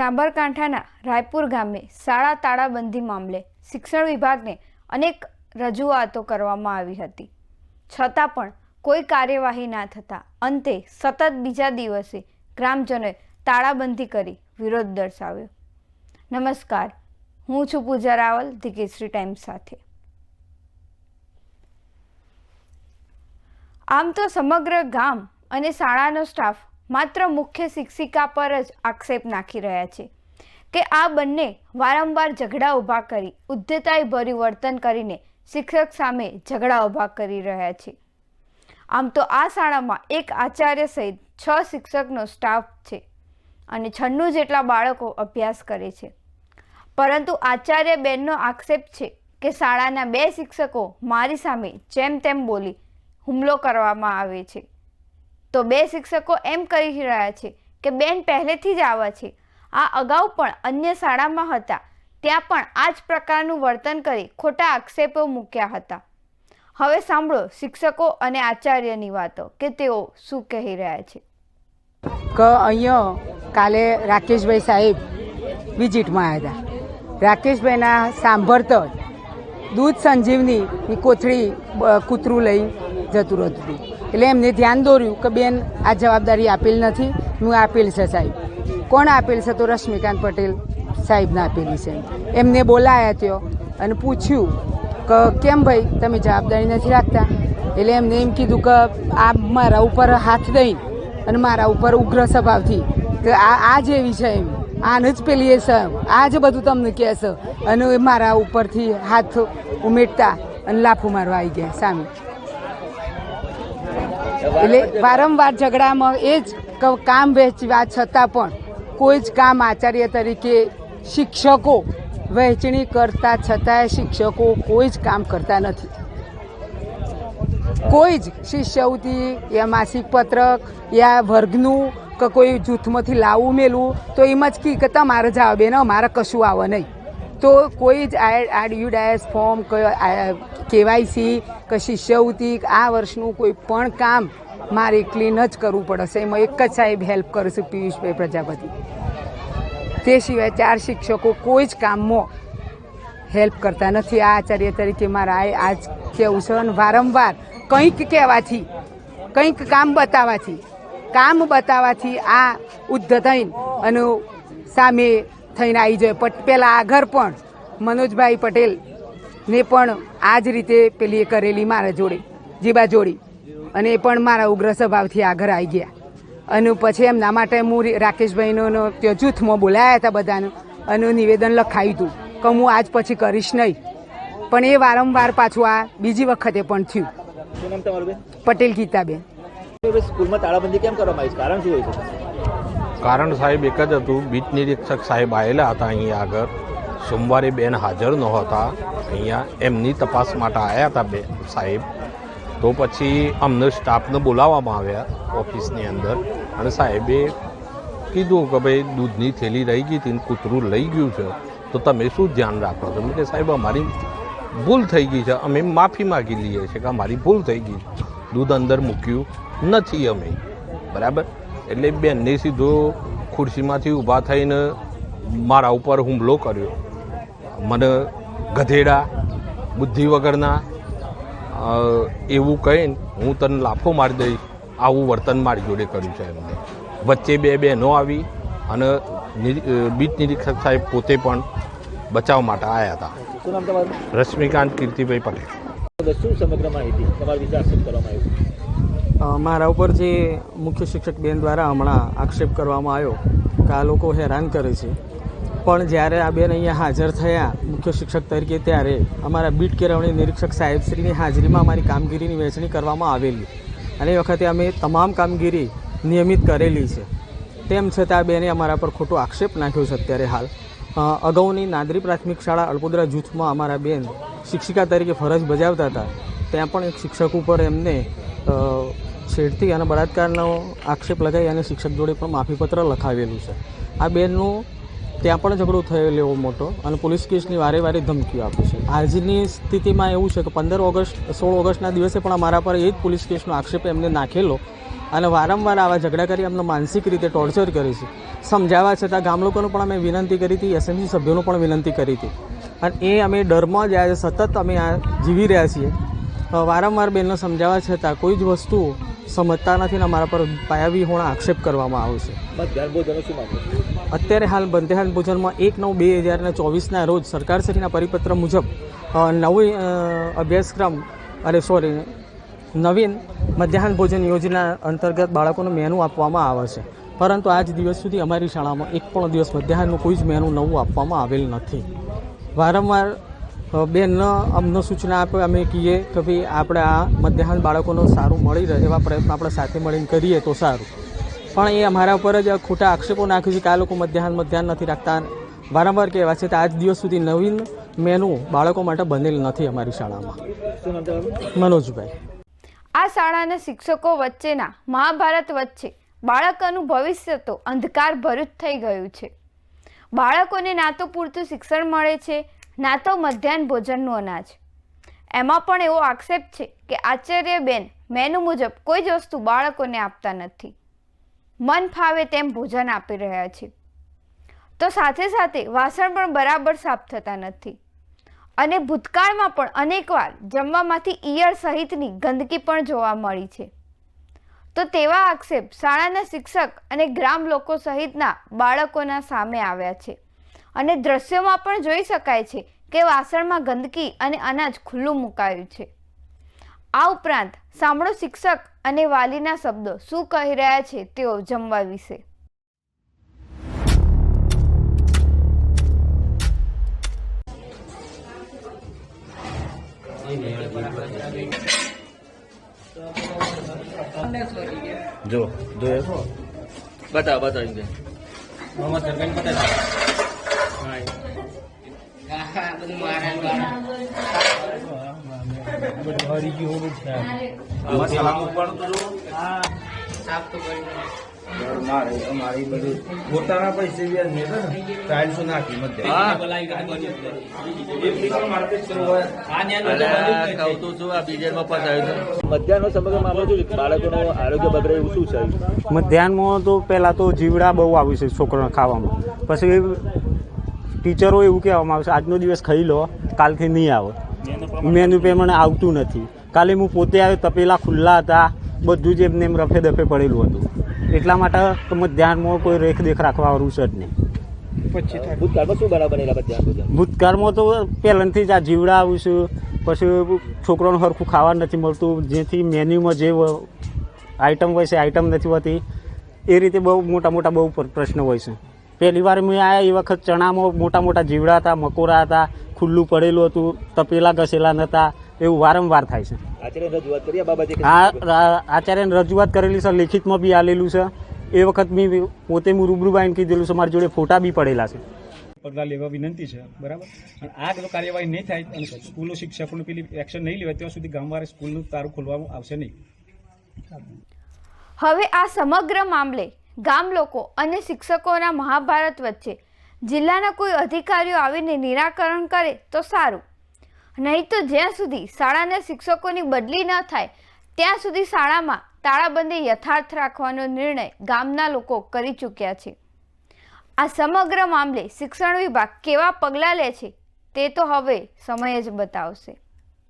સાબરકાંઠાના રાયપુર ગામે શાળા તાળાબંધી મામલે શિક્ષણ વિભાગને અનેક રજૂઆતો કરવામાં આવી હતી. છતાં પણ કોઈ કાર્યવાહી ના થતાં અંતે સતત બીજા દિવસે ગ્રામજનોએ તાળાબંધી કરી વિરોધ દર્શાવ્યો. નમસ્કાર, હું છું પૂજા રાવલ ધી કેસરી ટાઈમ્સ સાથે. આમ તો સમગ્ર ગામ અને શાળાનો સ્ટાફ માત્ર મુખ્ય શિક્ષિકા પર જ આક્ષેપ નાખી રહ્યા છે કે આ બંને વારંવાર ઝઘડા ઊભા કરી ઉદ્ધતાઈ ભર્યું વર્તન કરીને શિક્ષક સામે ઝઘડા ઊભા કરી રહ્યા છે. આમ તો આ શાળામાં એક આચાર્ય સહિત છ શિક્ષકનો સ્ટાફ છે અને છન્નું જેટલા બાળકો અભ્યાસ કરે છે. પરંતુ આચાર્ય બેનનો આક્ષેપ છે કે શાળાના બે શિક્ષકો મારી સામે જેમ તેમ બોલી હુમલો કરવામાં આવે છે. તો બે શિક્ષકો એમ કહી રહ્યા છે કે બેન પહેલેથી જ આવા છે. આ અગાઉ પણ અન્ય શાળામાં હતા. ત્યાં પણ આ જ પ્રકારનું વર્તન કરી ખોટા આક્ષેપો મૂક્યા હતા. હવે સાંભળો શિક્ષકો અને આચાર્યની વાતો કે તેઓ શું કહી રહ્યા છે. કે અહીંયા કાલે રાકેશભાઈ સાહેબ વિઝિટમાં આવ્યા હતા. રાકેશભાઈના સાંભળતો દૂધ સંજીવની કોથળી કૂતરું લઈ જતું રહેતું હતું. એટલે એમને ધ્યાન દોર્યું કે બેન, આ જવાબદારી આપેલ નથી, હું આપેલ છે સાહેબ. કોણ આપેલ છે તો રશ્મિકાંત પટેલ સાહેબને આપેલી છે. એમને બોલાયા ત્યો અને પૂછ્યું કે કેમ ભાઈ, તમે જવાબદારી નથી રાખતા? એટલે એમને એમ કીધું કે આ મારા ઉપર હાથ દઈ અને મારા ઉપર ઉગ્ર સ્વભાવથી કે આ આ જેવી છે એમ. આને જ પેલી એ છે આ જ બધું તમને કહે છે. અને મારા ઉપરથી હાથ ઉમેટતા અને લાફો મારવા આવી ગયા સામે. એટલે વારંવાર ઝઘડામાં એ જ કામ વહેંચવા છતાં પણ કોઈ જ કામ આચાર્ય તરીકે શિક્ષકો વહેંચણી કરતા છતાંય શિક્ષકો કોઈ જ કામ કરતા નથી. કોઈ જ શિષ્યવૃત્તિ યા માસિક પત્રક યા વર્ગનું કે કોઈ જૂથમાંથી લાવવું મેળવું તો એમ જ કી તમારે જ આવે ને અમારે કશું આવે નહીં. તો કોઈ જ આડયુ ડાયસ ફોર્મ કેવાયસી કે શિષ્યવૃત્તિ આ વર્ષનું કોઈ પણ કામ મારે ક્લીન જ કરવું પડશે. એમાં એક જ સાહેબ હેલ્પ કરશે પિયુષભાઈ પ્રજાપતિ. તે સિવાય ચાર શિક્ષકો કોઈ જ કામમાં હેલ્પ કરતા નથી. આ આચાર્ય તરીકે મારા આજ કહેવું છે વારંવાર કંઈક કહેવાથી, કંઈક કામ બતાવવાથી કામ બતાવવાથી આ ઉદ્ધ થઈને અને સામે થઈને આવી જાય. પટ પેલા આગળ પણ મનોજભાઈ પટેલ ને પણ આ જ રીતે પેલી એ કરેલી મારા જોડે જીબા જોડી. અને એ પણ મારા ઉગ્ર સ્વભાવથી આગળ આવી ગયા. અને પછી એમના માટે હું રાકેશભાઈનો ત્યાં જૂથમાં બોલાયા હતા બધાને અને નિવેદન લખાયું હતું કે હું આજ પછી કરીશ નહીં. પણ એ વારંવાર પાછું આ બીજી વખતે પણ થયું. પટેલ ગીતાબેન. સ્કૂલમાં તાળાબંધી કેમ કરવામાં આવી કારણ શું હોય છે? કારણ સાહેબ એક જ હતું બીટ નિરીક્ષક સાહેબ આવેલા હતા અહીંયા આગળ. સોમવારે બેન હાજર નહોતા, અહીંયા એમની તપાસ માટે આવ્યા હતા બે સાહેબ. તો પછી અમને સ્ટાફને બોલાવવામાં આવ્યા ઓફિસની અંદર અને સાહેબે કીધું કે ભાઈ દૂધની થેલી રહી ગઈ હતી કૂતરું લઈ ગયું છે. તો તમે શું ધ્યાન રાખો? છો કે સાહેબ, અમારી ભૂલ થઈ ગઈ છે. અમે માફી માગી લઈએ છીએ કે અમારી ભૂલ થઈ ગઈ. દૂધ અંદર મૂક્યું નથી અમે. બરાબર? એટલે બેનને સીધો ખુરશીમાંથી ઊભા થઈને મારા ઉપર હુમલો કર્યો. મને ગધેડા બુદ્ધિ વગરના એવું કહીને હું તને લાફો મારી દઈશ આવું વર્તન મારી જોડે કર્યું છે એમને. વચ્ચે બે બહેનો આવી અને નિરી- નિરીક્ષક સાહેબ પોતે પણ બચાવ માટે આવ્યા હતા. રશ્મિકાંત કીર્તિભાઈ પટેલ. શું સમગ્ર માહિતી? તમારા વિશે કરવામાં આવ્યો? અ, મારા ઉપર જે મુખ્ય શિક્ષક બેન દ્વારા હમણાં આક્ષેપ કરવામાં આવ્યો કે આ લોકો હેરાન કરે છે. પણ જ્યારે આ બેન અહીંયા હાજર થયા મુખ્ય શિક્ષક તરીકે ત્યારે અમારા બીટ કેળવણી નિરીક્ષક સાહેબશ્રીની હાજરીમાં અમારી કામગીરીની વહેંચણી કરવામાં આવેલી અને એ વખતે અમે તમામ કામગીરી નિયમિત કરેલી છે. તેમ છતાં આ બેને અમારા પર ખોટો આક્ષેપ નાખ્યો છે અત્યારે હાલ. અગાઉની નાદરી પ્રાથમિક શાળા અળપોદરા જૂથમાં અમારા બેન શિક્ષિકા તરીકે ફરજ બજાવતા હતા. ત્યાં પણ એક શિક્ષક ઉપર એમને છેડતી અને બળાત્કારનો આક્ષેપ લગાવી અને શિક્ષક જોડે પણ માફીપત્ર લખાવેલું છે. આ બેનનું ત્યાં પણ ઝઘડો થયેલો એવો મોટો અને પોલીસ કેસની વારે વારે ધમકીઓ આપે છે. આજની સ્થિતિમાં એવું છે કે પંદર ઓગસ્ટ, સોળ ઓગસ્ટના દિવસે પણ અમારા પર એ જ પોલીસ કેસનો આક્ષેપ એમને નાખેલો અને વારંવાર આવા ઝઘડા કરી અમને માનસિક રીતે ટોર્ચર કરી છે. સમજાવવા છતાં ગામ લોકોને પણ અમે વિનંતી કરી હતી એસએમસી સભ્યોને પણ વિનંતી કરી હતી. અને એ અમે ડરમાં જ આજે સતત અમે આ જીવી રહ્યા છીએ. વારંવાર બેનને સમજાવવા છતાં કોઈ જ વસ્તુ સમજતા નથી અને અમારા પર પાયાવી હોણા આક્ષેપ કરવામાં આવે છે. મધ્યાહન ભોજનનો શું મામલો અત્યારે હાલ બંધેહાલ ભોજનમાં એક નવ બે હજારને ચોવીસના રોજ સરકારશ્રીના પરિપત્ર મુજબ નવી અભ્યાસક્રમ અરે સોરી નવીન મધ્યાહન ભોજન યોજના અંતર્ગત બાળકોને મેનુ આપવામાં આવે છે. પરંતુ આજ દિવસ સુધી અમારી શાળામાં એક પણ દિવસ મધ્યાહનનું કોઈ જ મેનુ નવું આપવામાં આવેલ નથી. વારંવાર બેન અમને સૂચના આપે, અમે કહીએ કે ભાઈ આપણે આ મધ્યાહન બાળકોનો સારું મળી રહે એવા પ્રયત્નો આપણે સાથે મળીને કરીએ તો સારું. પણ એ અમારા ઉપર જ ખોટા આક્ષેપો નાખ્યું છે કે આ લોકો મધ્યાહન મધ્યાહન નથી રાખતા. વારંવાર કહેવા છે આજ દિવસ સુધી નવીન મેનુ બાળકો માટે બનેલ નથી અમારી શાળામાં. મનોજભાઈ. આ શાળાના શિક્ષકો વચ્ચેના મહાભારત વચ્ચે બાળકોનું ભવિષ્ય તો અંધકાર ભર્યું થઈ ગયું છે. બાળકોને ના તો પૂરતું શિક્ષણ મળે છે ના તો મધ્યાહન ભોજનનું અનાજ. એમાં પણ એવો આક્ષેપ છે કે આચાર્યબેન મેનુ મુજબ કોઈ જ વસ્તુ બાળકોને આપતા નથી. મન ફાવે તેમ ભોજન આપી રહ્યા છે. તો સાથે સાથે વાસણ પણ બરાબર સાફ થતા નથી. અને ભૂતકાળમાં પણ અનેકવાર જમવામાંથી ઈયળ સહિતની ગંદકી પણ જોવા મળી છે. તો તેવા આક્ષેપ શાળાના શિક્ષક અને ગ્રામ લોકો સહિતના બાળકોના સામે આવ્યા છે. અને દ્રશ્યોમાં પણ જોઈ શકાય છે કે વાસણમાં ગંદકી અને અનાજ ખુલ્લું મુકાયું છે. આ ઉપરાંત સાંભળો શિક્ષક અને વાલીના શબ્દો શું કહી રહ્યા છે તેઓ જમવા વિશે. જો બતા બતા પોતાના પૈસે મામલો શું? છે. બાળકોનું આરોગ્ય બગડે એવું શું છે? મધ્યાહનમાં તો પહેલાં તો જીવડા બહુ આવ્યું છે છોકરાને ખાવામાં. પછી ટીચરો એવું કહેવામાં આવશે આજનો દિવસ ખાઈ લો કાલથી નહીં આવે. મેનુ પેમેન્ટ આવતું નથી. કાલે હું પોતે આવ્યો તપેલા ખુલ્લા હતા બધું જ એમને એમ રફે દફે પડેલું હતું. એટલા માટે તમે ધ્યાનમાં કોઈ રેખદેખ રાખવાવાળું છે જ નહીં. ભૂતકાળમાં તો પહેલાંથી જ આ જીવડા છું છે પછી છોકરાને સરખું ખાવા નથી મળતું જેથી મેન્યુમાં જે આઈટમ હોય છે આઈટમ નથી હોતી એ રીતે બહુ મોટા મોટા બહુ પ્રશ્ન હોય છે. પહેલી વાર મેં આવ્યા એ વખત ચણામાં મોટા મોટા જીવડા હતા મકોરા હતા ખુલ્લું પડેલું હતું તપેલા ઘસેલા નહોતા એવું વારંવાર થાય છે. રા- આચાર્યને રજૂઆત કરેલી છે લેખિતમાં બી આલેલું છે. એ વખત મેં પોતે હું રૂબરૂબાઈને કીધેલું છે મારી જોડે ફોટા બી પડેલા છે. પગલાં લેવા વિનંતી છે બરાબર? આ જો કાર્યવાહી નહીં થાય અને સ્કૂલો શિક્ષકોને પેલી એક્શન નહીં લેવાય ત્યાં સુધી ગામવાળા સ્કૂલનું તારું ખોલવામાં આવશે નહીં. હવે આ સમગ્ર મામલે ગામ લોકો અને શિક્ષકોના મહાભારત વચ્ચે જિલ્લાના કોઈ અધિકારીઓ આવીને નિરાકરણ કરે તો સારું. નહીં તો જ્યાં સુધી શાળાના શિક્ષકોની બદલી ન થાય, ત્યાં સુધી શાળામાં તાળાબંધી યથાર્થ રાખવાનો નિર્ણય ગામના લોકો કરી ચૂક્યા છે. આ સમગ્ર મામલે શિક્ષણ વિભાગ કેવા પગલાં લે છે તે તો હવે સમય જ બતાવશે.